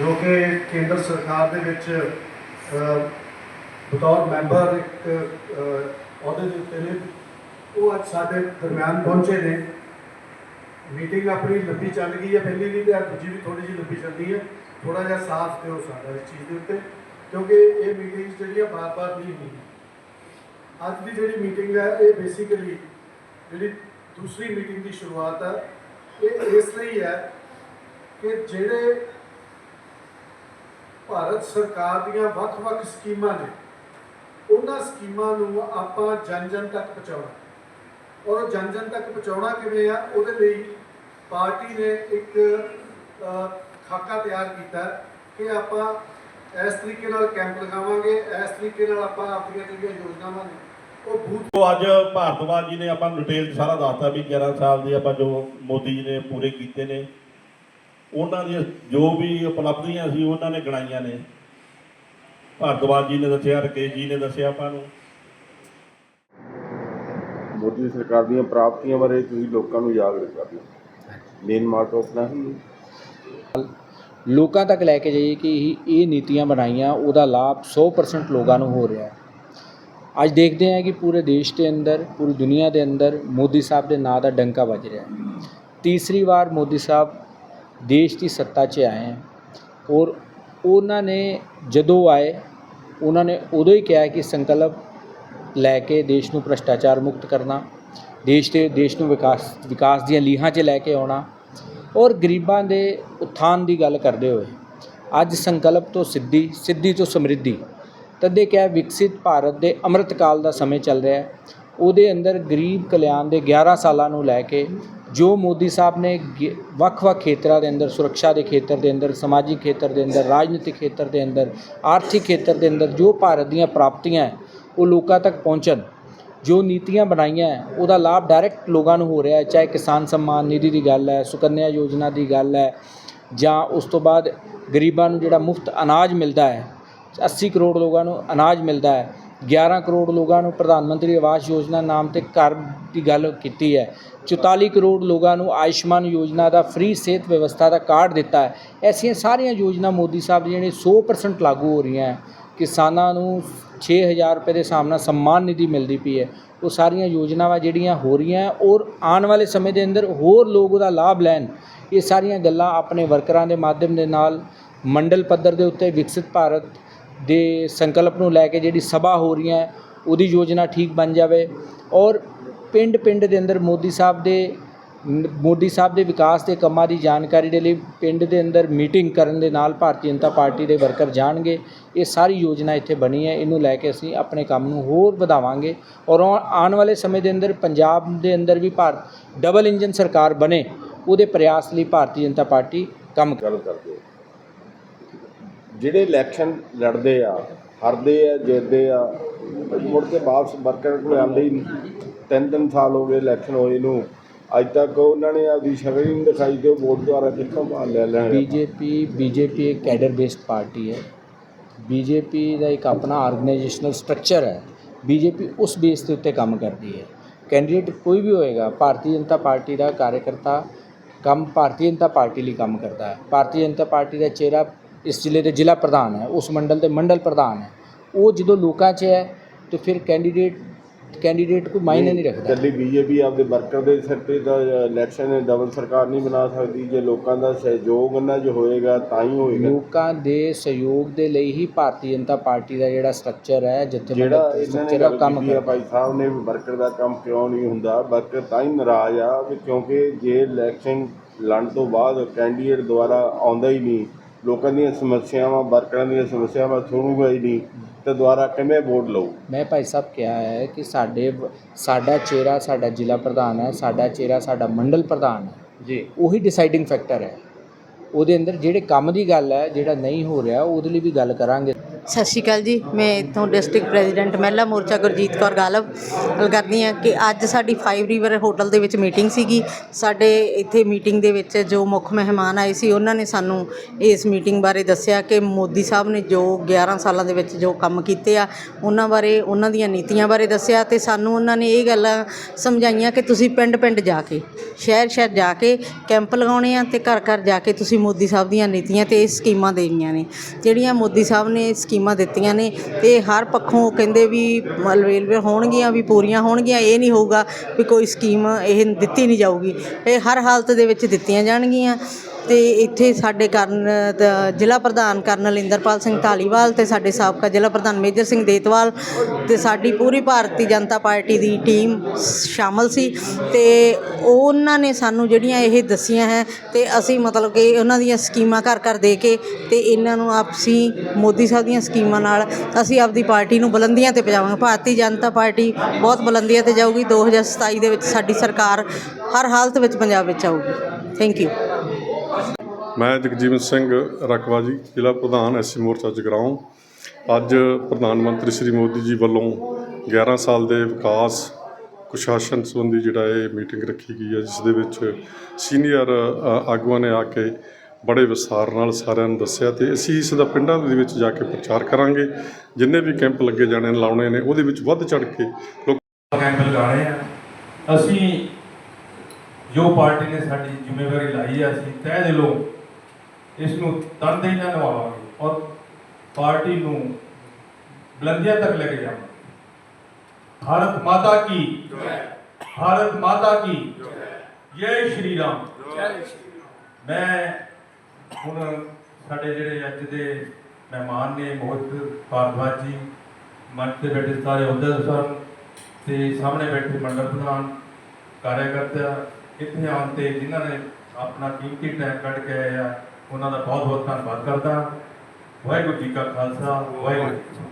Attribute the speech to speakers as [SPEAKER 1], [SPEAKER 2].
[SPEAKER 1] ਜੋ ਕਿ ਕੇਂਦਰ ਸਰਕਾਰ ਦੇ ਵਿੱਚ ਬਤੌਰ ਮੈਂਬਰ ਇੱਕ ਅਹੁਦੇ ਦੇ ਉੱਤੇ ਨੇ, ਉਹ ਅੱਜ ਸਾਡੇ ਦਰਮਿਆਨ ਪਹੁੰਚੇ ਨੇ। ਮੀਟਿੰਗ ਆਪਣੀ ਲੰਬੀ ਚੱਲ ਗਈ ਹੈ, ਪਹਿਲੀ ਵੀ ਤੇ ਦੂਜੀ ਵੀ ਥੋੜੀ ਜਿਹੀ ਲੰਬੀ ਚੱਲਦੀ ਹੈ। ਥੋੜਾ ਜਿਹਾ ਸਾਥ ਦਿਓ ਸਾਡਾ ਇਸ ਚੀਜ਼ ਦੇ ਉੱਤੇ, ਕਿਉਂਕਿ ਇਹ ਮੀਟਿੰਗ ਜਿਹੜੀਆਂ ਬਾਰ-ਬਾਰ ਨਹੀਂ ਹੁੰਦੀਆਂ। ਅੱਜ ਦੀ ਜਿਹੜੀ ਮੀਟਿੰਗ ਹੈ, ਇਹ ਬੇਸਿਕਲੀ ਜਿਹੜੀ ਦੂਸਰੀ ਮੀਟਿੰਗ ਦੀ ਸ਼ੁਰੂਆਤ ਹੈ, ਇਹ ਇਸ ਲਈ ਹੈ ਕਿ ਜਿਹੜੇ ਭਾਰਤ ਸਰਕਾਰ ਦੀਆਂ ਵੱਖ-ਵੱਖ ਸਕੀਮਾਂ ਨੇ। ਉਹਨਾਂ ਸਕੀਮਾਂ ਨੂੰ ਆਪਾਂ ਜਨ-ਜਨ ਤੱਕ ਪਹੁੰਚਾਉਣਾ। ਔਰ ਜਨ-ਜਨ ਤੱਕ ਪਹੁੰਚਾਉਣਾ ਕਿਵੇਂ ਆ? ਉਹਦੇ ਲਈ ਪਾਰਟੀ ਨੇ ਇੱਕ ਖਾਕਾ ਤਿਆਰ ਕੀਤਾ ਕਿ ਆਪਾਂ ਇਸ ਤਰੀਕੇ ਨਾਲ ਕੈਂਪ ਲਗਾਵਾਂਗੇ, ਇਸ ਤਰੀਕੇ ਨਾਲ ਆਪਾਂ ਆਪਣੀਆਂ ਜਿਹੜੀਆਂ ਯੋਜਨਾਵਾਂ ਨੇ, ਉਹ ਬੂਥ
[SPEAKER 2] ਅੱਜ ਭਾਰਤਵਾਜ ਜੀ ਨੇ ਆਪਾਂ ਨੂੰ ਡਿਟੇਲ ਸਾਰਾ ਦੱਸਤਾ ਵੀ 11 ਸਾਲ ਦੀ ਆਪਾਂ ਜੋ ਮੋਦੀ ਜੀ ਨੇ ਪੂਰੇ ਕੀਤੇ ਨੇ। ਉਹਨਾਂ ਦੀਆਂ ਜੋ ਵੀ ਉਪਲਬਧੀਆਂ ਸੀ ਉਹਨਾਂ ਨੇ ਗਣਾਈਆਂ ਨੇ। ਭਾਰਤਵਾਜ ਜੀ ਨੇ ਦੱਸਿਆ ਰਕੇਸ਼ ਜੀ ਨੇ ਦੱਸਿਆ ਆਪਾਂ ਨੂੰ।
[SPEAKER 3] ਮੋਦੀ ਸਰਕਾਰ ਦੀਆਂ ਪ੍ਰਾਪਤੀਆਂ ਬਾਰੇ ਤੁਸੀਂ ਲੋਕਾਂ ਨੂੰ ਜਾਗਰੂਕ ਕਰਨਾ ਮੇਨ ਮਾਰਕ ਆਪਣਾ ਹੀ
[SPEAKER 4] ਲੋਕਾਂ ਤੱਕ ਲੈ ਕੇ ਜਾਈਏ ਕਿ ਇਹ ਇਹ ਨੀਤੀਆਂ ਬਣਾਈਆਂ ਉਹਦਾ ਲਾਭ 100% ਲੋਕਾਂ ਨੂੰ ਹੋ ਰਿਹਾ ਹੈ। ਅੱਜ ਦੇਖਦੇ ਹਾਂ ਕਿ ਪੂਰੇ ਦੇਸ਼ ਦੇ ਅੰਦਰ ਪੂਰੀ ਦੁਨੀਆ ਦੇ ਅੰਦਰ ਮੋਦੀ ਸਾਹਿਬ ਦੇ ਨਾਂ ਦਾ ਡੰਕਾ ਵੱਜ ਰਿਹਾ ਹੈ। ਤੀਸਰੀ ਵਾਰ ਮੋਦੀ ਸਾਹਿਬ ਦੇਸ਼ ਦੀ ਸੱਤਾ 'ਚ ਆਏ ਹੈ ਔਰ ਉਹਨਾਂ ਨੇ ਜਦੋਂ ਆਏ, ਉਹਨਾਂ ਨੇ ਉਦੋਂ ਹੀ ਕਿਹਾ ਕਿ ਸੰਕਲਪ ਲੈ ਕੇ ਦੇਸ਼ ਨੂੰ ਭ੍ਰਸ਼ਟਾਚਾਰ ਮੁਕਤ ਕਰਨਾ, ਦੇਸ਼ ਦੇ, ਦੇਸ਼ ਨੂੰ ਵਿਕਾਸ ਵਿਕਾਸ ਦੀਆਂ ਲੀਹਾਂ 'ਚ ਲੈ ਕੇ ਆਉਣਾ ਔਰ ਗਰੀਬਾਂ ਦੇ ਉત્ਥਾਨ ਦੀ ਗੱਲ ਕਰਦੇ ਹੋਏ ਅੱਜ ਸੰਕਲਪ ਤੋਂ ਸਿੱਧੀ ਸਿੱਧੀ ਤੋਂ ਸਮਰਿੱਧੀ ਤਦੇ ਕਿਹਾ ਵਿਕਸਿਤ ਭਾਰਤ ਦੇ ਅੰਮ੍ਰਿਤ ਕਾਲ ਦਾ ਸਮੇਂ ਚੱਲ ਰਿਹਾ ਹੈ। ਉਹਦੇ ਅੰਦਰ ਗਰੀਬ ਕਲਿਆਣ ਦੇ 11 ਸਾਲਾਂ ਨੂੰ ਲੈ ਕੇ ਜੋ ਮੋਦੀ ਸਾਹਿਬ ਨੇ ਗੇ- ਵੱਖ-ਵੱਖ ਖੇਤਰਾਂ ਦੇ ਅੰਦਰ, ਸੁਰੱਖਿਆ ਦੇ ਖੇਤਰ ਦੇ ਅੰਦਰ, ਸਮਾਜਿਕ ਖੇਤਰ ਦੇ ਅੰਦਰ, ਰਾਜਨੀਤਿਕ ਖੇਤਰ ਦੇ ਅੰਦਰ, ਆਰਥਿਕ ਖੇਤਰ ਦੇ ਅੰਦਰ ਜੋ ਭਾਰਤ ਦੀਆਂ ਪ੍ਰਾਪਤੀਆਂ ਉਹ ਲੋਕਾਂ ਤੱਕ ਪਹੁੰਚਣ, ਜੋ ਨੀਤੀਆਂ ਬਣਾਈਆਂ ਉਹਦਾ ਲਾਭ ਡਾਇਰੈਕਟ ਲੋਕਾਂ ਨੂੰ ਹੋ ਰਿਹਾ ਹੈ, ਚਾਹੇ ਕਿਸਾਨ ਸਨਮਾਨ ਨਿਧੀ ਦੀ ਗੱਲ ਹੈ, ਸੁਕੰਨਿਆ ਯੋਜਨਾ ਦੀ ਗੱਲ ਹੈ, ਜਾਂ ਉਸ ਤੋਂ ਬਾਅਦ ਗਰੀਬਾਂ ਨੂੰ ਜਿਹੜਾ ਮੁਫਤ ਅਨਾਜ ਮਿਲਦਾ ਹੈ 80 ਕਰੋੜ ਲੋਕਾਂ ਨੂੰ ਅਨਾਜ ਮਿਲਦਾ ਹੈ 11 ਕਰੋੜ ਲੋਕਾਂ ਨੂੰ ਪ੍ਰਧਾਨ ਮੰਤਰੀ ਆਵਾਸ ਯੋਜਨਾ ਨਾਮ ਤੇ ਘਰ ਦੀ ਗੱਲ ਕੀਤੀ ਹੈ। 44 ਕਰੋੜ ਲੋਕਾਂ ਨੂੰ ਆਯੁਸ਼ਮਾਨ ਯੋਜਨਾ ਦਾ ਫ੍ਰੀ ਸਿਹਤ ਵਿਵਸਥਾ ਦਾ ਕਾਰਡ ਦਿੱਤਾ ਹੈ। ਐਸੀਆਂ ਸਾਰੀਆਂ ਯੋਜਨਾ ਮੋਦੀ ਸਾਹਿਬ ਜਿਹੜੇ ਜਿਹੜੀਆਂ 100% ਲਾਗੂ ਹੋ ਰਹੀਆਂ ਕਿਸਾਨਾਂ ਨੂੰ 6000 ਰੁਪਏ ਦੇ ਹਿਸਾਬ ਨਾਲ ਸਨਮਾਨ ਨਿਧੀ ਮਿਲਦੀ ਪਈ ਹੈ। ਉਹ ਸਾਰੀਆਂ ਯੋਜਨਾਵਾਂ ਜਿਹੜੀਆਂ ਹੋ ਰਹੀਆਂ ਔਰ ਆਉਣ ਵਾਲੇ ਸਮੇਂ ਦੇ ਅੰਦਰ ਹੋਰ ਲੋਕ ਉਹਦਾ ਲਾਭ ਲੈਣ, ਇਹ ਸਾਰੀਆਂ ਗੱਲਾਂ ਆਪਣੇ ਵਰਕਰਾਂ ਦੇ ਮਾਧਿਅਮ ਦੇ ਨਾਲ ਮੰਡਲ ਪੱਧਰ ਦੇ ਉੱਤੇ ਵਿਕਸਿਤ ਭਾਰਤ ਦੇ ਸੰਕਲਪ ਨੂੰ ਲੈ ਕੇ ਜਿਹੜੀ ਸਭਾ ਹੋ ਰਹੀਆਂ ਉਹਦੀ ਯੋਜਨਾ ਠੀਕ ਬਣ ਜਾਵੇ। ਔਰ ਪਿੰਡ ਪਿੰਡ ਦੇ ਅੰਦਰ ਮੋਦੀ ਸਾਹਿਬ ਦੇ, ਮੋਦੀ ਸਾਹਿਬ ਦੇ ਵਿਕਾਸ ਦੇ ਕੰਮਾਂ ਦੀ ਜਾਣਕਾਰੀ ਦੇ ਲਈ ਪਿੰਡ ਦੇ ਅੰਦਰ ਮੀਟਿੰਗ ਕਰਨ ਦੇ ਨਾਲ ਭਾਰਤੀ ਜਨਤਾ ਪਾਰਟੀ ਦੇ ਵਰਕਰ ਜਾਣਗੇ। ਇਹ ਸਾਰੀ ਯੋਜਨਾ ਇੱਥੇ ਬਣੀ ਹੈ, ਇਹਨੂੰ ਲੈ ਕੇ ਅਸੀਂ ਆਪਣੇ ਕੰਮ ਨੂੰ ਹੋਰ ਵਧਾਵਾਂਗੇ। ਔਰ ਆਉ- ਆਉਣ ਵਾਲੇ ਸਮੇਂ ਦੇ ਅੰਦਰ ਪੰਜਾਬ ਦੇ ਅੰਦਰ ਵੀ ਭਾਰਤ ਡਬਲ ਇੰਜਨ ਸਰਕਾਰ ਬਣੇ, ਉਹਦੇ ਪ੍ਰਯਾਸ ਲਈ ਭਾਰਤੀ ਜਨਤਾ ਪਾਰਟੀ ਕੰਮ
[SPEAKER 3] ਕਰਦੀ ਹੈ। ਜਿਹੜੇ ਇਲੈਕਸ਼ਨ ਲੜਦੇ ਆ, ਹਰਦੇ ਆ, ਜਿੱਤਦੇ ਆ, ਮੁੜ ਕੇ ਵਾਪਸ ਵਰਕਰ ਕੋਲ ਆਉਂਦੇ ਹੀ ਤਿੰਨ ਤਿੰਨ ਸਾਲ ਹੋ ਗਏ ਇਲੈਕਸ਼ਨ ਹੋਏ ਨੂੰ। ਅੱਜ ਤੱਕ ਉਹਨਾਂ ਨੇ ਆਪਦੀ ਸ਼ਕਲ ਹੀ ਨਹੀਂ ਦਿਖਾਈ ਤੇ ਵੋਟ ਦੁਆਰਾ ਕਿੱਥੋਂ ਭਾਲ ਲੈ ਲੈਣਗੇ
[SPEAKER 4] ਬੀਜੇਪੀ ਬੀਜੇਪੀ ਇੱਕ ਕੈਡਰ ਬੇਸਡ ਪਾਰਟੀ ਹੈ। ਬੀਜੇਪੀ ਦਾ ਇੱਕ ਆਪਣਾ ਆਰਗੇਨਾਈਜੇਸ਼ਨਲ ਸਟਰਕਚਰ ਹੈ। ਬੀਜੇਪੀ ਉਸ ਬੇਸ ਦੇ ਉੱਤੇ ਕੰਮ ਕਰਦੀ ਹੈ। ਕੈਂਡੀਡੇਟ ਕੋਈ ਵੀ ਹੋਏਗਾ, ਭਾਰਤੀ ਜਨਤਾ ਪਾਰਟੀ ਦਾ ਕਾਰਜਕਰਤਾ ਕੰਮ ਭਾਰਤੀ ਜਨਤਾ ਪਾਰਟੀ ਲਈ ਕੰਮ ਕਰਦਾ ਹੈ। ਭਾਰਤੀ ਜਨਤਾ ਪਾਰਟੀ ਦਾ ਚਿਹਰਾ ਇਸ ਜ਼ਿਲ੍ਹੇ ਦੇ ਜ਼ਿਲ੍ਹਾ ਪ੍ਰਧਾਨ ਹੈ ਉਸ ਮੰਡਲ ਦੇ ਮੰਡਲ ਪ੍ਰਧਾਨ ਹੈ। ਉਹ ਜਦੋਂ ਲੋਕਾਂ 'ਚ ਹੈ ਤੇ ਫਿਰ ਕੈਂਡੀਡੇਟ ਕੈਂਡੀਡੇਟ ਕੋਈ ਮਾਇਨੇ ਨਹੀਂ ਰੱਖਦਾ।
[SPEAKER 3] ਇਕੱਲੀ ਬੀਜੇਪੀ ਆਪਦੇ ਵਰਕਰ ਦੇ ਸਿਰ ਤੇ ਤਾਂ ਇਲੈਕਸ਼ਨ ਡਬਲ ਸਰਕਾਰ ਨਹੀਂ ਬਣਾ ਸਕਦੀ। ਜੇ ਲੋਕਾਂ ਦਾ ਸਹਿਯੋਗ ਉਹਨਾਂ 'ਚ ਹੋਏਗਾ ਤਾਂ ਹੀ ਹੋਏਗਾ।
[SPEAKER 4] ਲੋਕਾਂ ਦੇ ਸਹਿਯੋਗ ਦੇ ਲਈ ਹੀ ਭਾਰਤੀ ਜਨਤਾ ਪਾਰਟੀ ਦਾ ਜਿਹੜਾ ਸਟਰਕਚਰ ਹੈ ਜਿੱਥੇ
[SPEAKER 3] ਜਿਹੜਾ
[SPEAKER 4] ਆ, ਕੰਮ ਕਰਦਾ।
[SPEAKER 3] ਭਾਈ ਸਾਹਿਬ ਨੇ ਵੀ ਵਰਕਰ ਦਾ ਕੰਮ ਕਿਉਂ ਨਹੀਂ ਹੁੰਦਾ? ਵਰਕਰ ਤਾਂ ਹੀ ਨਾਰਾਜ਼ ਆ ਕਿਉਂਕਿ ਜੇ ਇਲੈਕਸ਼ਨ ਲੜਨ ਤੋਂ ਬਾਅਦ ਕੈਂਡੀਡੇਟ ਦੁਆਰਾ ਆਉਂਦਾ ਹੀ ਨਹੀਂ ਲੋਕਾਂ ਦੀਆਂ ਸਮੱਸਿਆਵਾਂ ਵਰਕਰਾਂ ਦੀਆਂ ਸਮੱਸਿਆਵਾਂ ਸੁਣੂਗਾ ਹੀ ਨਹੀਂ ਤੇ ਦੁਆਰਾ ਕਿਵੇਂ ਵੋਟ ਲਊ?
[SPEAKER 4] ਮੈਂ ਭਾਈ ਸਾਹਿਬ ਕਿਹਾ ਹੈ ਕਿ ਸਾਡੇ ਸਾਡਾ ਚਿਹਰਾ ਸਾਡਾ ਜ਼ਿਲ੍ਹਾ ਪ੍ਰਧਾਨ ਹੈ ਸਾਡਾ ਚਿਹਰਾ ਸਾਡਾ ਮੰਡਲ ਪ੍ਰਧਾਨ ਹੈ।
[SPEAKER 3] ਜੀ।
[SPEAKER 4] ਉਹੀ ਡਿਸਾਈਡਿੰਗ ਫੈਕਟਰ ਹੈ। ਉਹਦੇ ਅੰਦਰ ਜਿਹੜੇ ਕੰਮ ਦੀ ਗੱਲ ਹੈ ਜਿਹੜਾ ਨਹੀਂ ਹੋ ਰਿਹਾ ਉਹਦੇ ਲਈ ਵੀ ਗੱਲ ਕਰਾਂਗੇ।
[SPEAKER 5] ਸਤਿ ਸ਼੍ਰੀ ਅਕਾਲ ਜੀ। ਮੈਂ ਇੱਥੋਂ ਡਿਸਟ੍ਰਿਕਟ ਪ੍ਰੈਜ਼ੀਡੈਂਟ ਮਹਿਲਾ ਮੋਰਚਾ ਗੁਰਜੀਤ ਕੌਰ ਗਾਲਬ ਗੱਲ ਕਰਦੀ ਹਾਂ ਕਿ ਅੱਜ ਸਾਡੀ ਫਾਈਵ ਰਿਵਰ ਹੋਟਲ ਦੇ ਵਿੱਚ ਮੀਟਿੰਗ ਸੀਗੀ। ਸਾਡੇ ਇੱਥੇ ਮੀਟਿੰਗ ਦੇ ਵਿੱਚ ਜੋ ਮੁੱਖ ਮਹਿਮਾਨ ਆਏ ਸੀ, ਉਹਨਾਂ ਨੇ ਸਾਨੂੰ ਇਸ ਮੀਟਿੰਗ ਬਾਰੇ ਦੱਸਿਆ ਕਿ ਮੋਦੀ ਸਾਹਿਬ ਨੇ ਜੋ 11 ਸਾਲਾਂ ਦੇ ਵਿੱਚ ਜੋ ਕੰਮ ਕੀਤੇ ਆ, ਉਹਨਾਂ ਬਾਰੇ, ਉਹਨਾਂ ਦੀਆਂ ਨੀਤੀਆਂ ਬਾਰੇ ਦੱਸਿਆ ਤੇ ਸਾਨੂੰ ਉਹਨਾਂ ਨੇ ਇਹ ਗੱਲਾਂ ਸਮਝਾਈਆਂ ਕਿ ਤੁਸੀਂ ਪਿੰਡ ਪਿੰਡ ਜਾ ਕੇ ਸ਼ਹਿਰ ਸ਼ਹਿਰ ਜਾ ਕੇ ਕੈਂਪ ਲਗਾਉਣੇ ਆ ਤੇ ਘਰ ਘਰ ਜਾ ਕੇ ਤੁਸੀਂ ਮੋਦੀ ਸਾਹਿਬ ਦੀਆਂ ਨੀਤੀਆਂ ਤੇ ਇਹ ਸਕੀਮਾਂ ਦੇਣੀਆਂ ਨੇ। ਜਿਹੜੀਆਂ ਮੋਦੀ ਸਾਹਿਬ ਨੇ ਸਕੀਮਾਂ ਦਿੱਤੀਆਂ ਨੇ ਤੇ ਹਰ ਪੱਖੋਂ ਕਹਿੰਦੇ ਵੀ ਰੇਲਵੇ ਹੋਣਗੀਆਂ, ਵੀ ਪੂਰੀਆਂ ਹੋਣਗੀਆਂ, ਇਹ ਨਹੀਂ ਹੋਊਗਾ ਵੀ ਕੋਈ ਸਕੀਮ ਇਹ ਦਿੱਤੀ ਨਹੀਂ ਜਾਊਗੀ, ਇਹ ਹਰ ਹਾਲਤ ਦੇ ਵਿੱਚ ਦਿੱਤੀਆਂ ਜਾਣਗੀਆਂ। ਤੇ ਇੱਥੇ ਸਾਡੇ ਕਰਨ ਜ਼ਿਲ੍ਹਾ ਪ੍ਰਧਾਨ ਕਰਨਲ ਇੰਦਰਪਾਲ ਸਿੰਘ ਢਾਲੀਵਾਲ ਤੇ ਸਾਡੇ ਸਾਬਕਾ ਜ਼ਿਲ੍ਹਾ ਪ੍ਰਧਾਨ ਮੇਜਰ ਸਿੰਘ ਦੇਤਵਾਲ ਤੇ ਸਾਡੀ ਪੂਰੀ ਭਾਰਤੀ ਜਨਤਾ ਪਾਰਟੀ ਦੀ ਟੀਮ ਸ਼ਾਮਲ ਸੀ ਤੇ ਉਹਨਾਂ ਨੇ ਸਾਨੂੰ ਜਿਹੜੀਆਂ ਇਹ ਦੱਸੀਆਂ ਹੈ ਤੇ ਅਸੀਂ ਮਤਲਬ ਕਿ ਉਹਨਾਂ ਦੀਆਂ ਸਕੀਮਾਂ ਘਰ ਘਰ ਦੇ ਕੇ ਤੇ ਇਹਨਾਂ ਨੂੰ ਆਪਸੀ ਮੋਦੀ ਸਾਹਿਬ ਦੀਆਂ ਸਕੀਮਾਂ ਨਾਲ ਅਸੀਂ ਆਪਦੀ ਪਾਰਟੀ ਨੂੰ ਬੁਲੰਦੀਆਂ ਤੇ ਪਹੁੰਚਾਵਾਂਗੇ। ਭਾਰਤੀ ਜਨਤਾ ਪਾਰਟੀ ਬਹੁਤ ਬੁਲੰਦੀਆਂ ਤੇ ਜਾਊਗੀ। 2027 ਦੇ ਵਿੱਚ ਸਾਡੀ ਸਰਕਾਰ ਹਰ ਹਾਲਤ ਵਿੱਚ ਪੰਜਾਬ ਵਿੱਚ ਆਊਗੀ। ਥੈਂਕ ਯੂ
[SPEAKER 6] ਮੈਂ ਜਗਜੀਵਨ ਸਿੰਘ ਰਕਵਾ ਜੀ, ਜ਼ਿਲ੍ਹਾ ਪ੍ਰਧਾਨ ਐਸਸੀ ਮੋਰਚਾ ਜਗਰਾਉਂ। ਅੱਜ ਪ੍ਰਧਾਨ ਮੰਤਰੀ ਸ੍ਰੀ ਮੋਦੀ ਜੀ ਵੱਲੋਂ 11 ਸਾਲ ਦੇ ਵਿਕਾਸ, ਕੁਸ਼ਾਸਨ ਸੰਬੰਧੀ ਜਿਹੜਾ ਇਹ ਮੀਟਿੰਗ ਰੱਖੀ ਗਈ ਹੈ, ਜਿਸ ਦੇ ਵਿੱਚ ਸੀਨੀਅਰ ਆਗੂਆਂ ਨੇ ਆ ਕੇ ਬੜੇ ਵਿਸਥਾਰ ਨਾਲ ਸਾਰਿਆਂ ਨੂੰ ਦੱਸਿਆ ਤੇ ਅਸੀਂ ਇਸ ਦਾ ਪਿੰਡਾਂ ਦੇ ਵਿੱਚ ਜਾ ਕੇ ਪ੍ਰਚਾਰ ਕਰਾਂਗੇ। ਜਿੰਨੇ ਵੀ ਕੈਂਪ ਲੱਗੇ ਜਾਣੇ ਲਾਉਣੇ ਨੇ, ਉਹਦੇ ਵਿੱਚ ਵੱਧ ਚੜ ਕੇ ਲੋਕ
[SPEAKER 7] ਕੈਂਪ ਲਗਾਉਣੇ ਆ। ਅਸੀਂ ਜੋ ਪਾਰਟੀ ਨੇ ਸਾਡੀ ਜ਼ਿੰਮੇਵਾਰੀ ਲਾਈ ਆ, ਅਸੀਂ ਤਹਿ ਦਿਲੋਂ ਇਸ ਨੂੰ ਤਨਦੇਹੀ ਨਾਲ ਨਿਭਾਵਾਂਗੇ ਔਰ ਪਾਰਟੀ ਨੂੰ ਬੁਲੰਦੀਆਂ ਤੱਕ ਲੈ ਕੇ ਜਾਵਾਂਗੇ। ਭਾਰਤ ਮਾਤਾ ਕੀ? ਭਾਰਤ ਮਾਤਾ ਕੀ? ਜੈ ਸ਼੍ਰੀ ਰਾਮ। ਮੈਂ ਹੁਣ ਸਾਡੇ ਜਿਹੜੇ ਅੱਜ ਦੇ ਮਹਿਮਾਨ ਨੇ ਮੋਹਿਤ ਭਾਰਦਵਾਜ ਜੀ ਮੰਚ ਤੇ ਬੈਠੇ ਸਾਰੇ ਅਹੁਦੇਦਾਰ ਸਨ ਤੇ ਸਾਹਮਣੇ ਬੈਠੇ ਮੰਡਲ ਪ੍ਰਧਾਨ ਕਾਰਜਕਰਤਾ ਇੱਥੇ ਆਉਣ ਤੇ ਜਿਨ੍ਹਾਂ ਨੇ ਆਪਣਾ ਕੀਮਤੀ ਟਾਈਮ ਕੱਢ ਕੇ ਆਏ ਆ ਉਹਨਾਂ ਦਾ ਬਹੁਤ ਬਹੁਤ ਧੰਨਵਾਦ ਕਰਦਾ। ਵਾਹਿਗੁਰੂ ਜੀ ਕਾ ਖਾਲਸਾ ਵਾਹਿਗੁਰੂ ਜੀ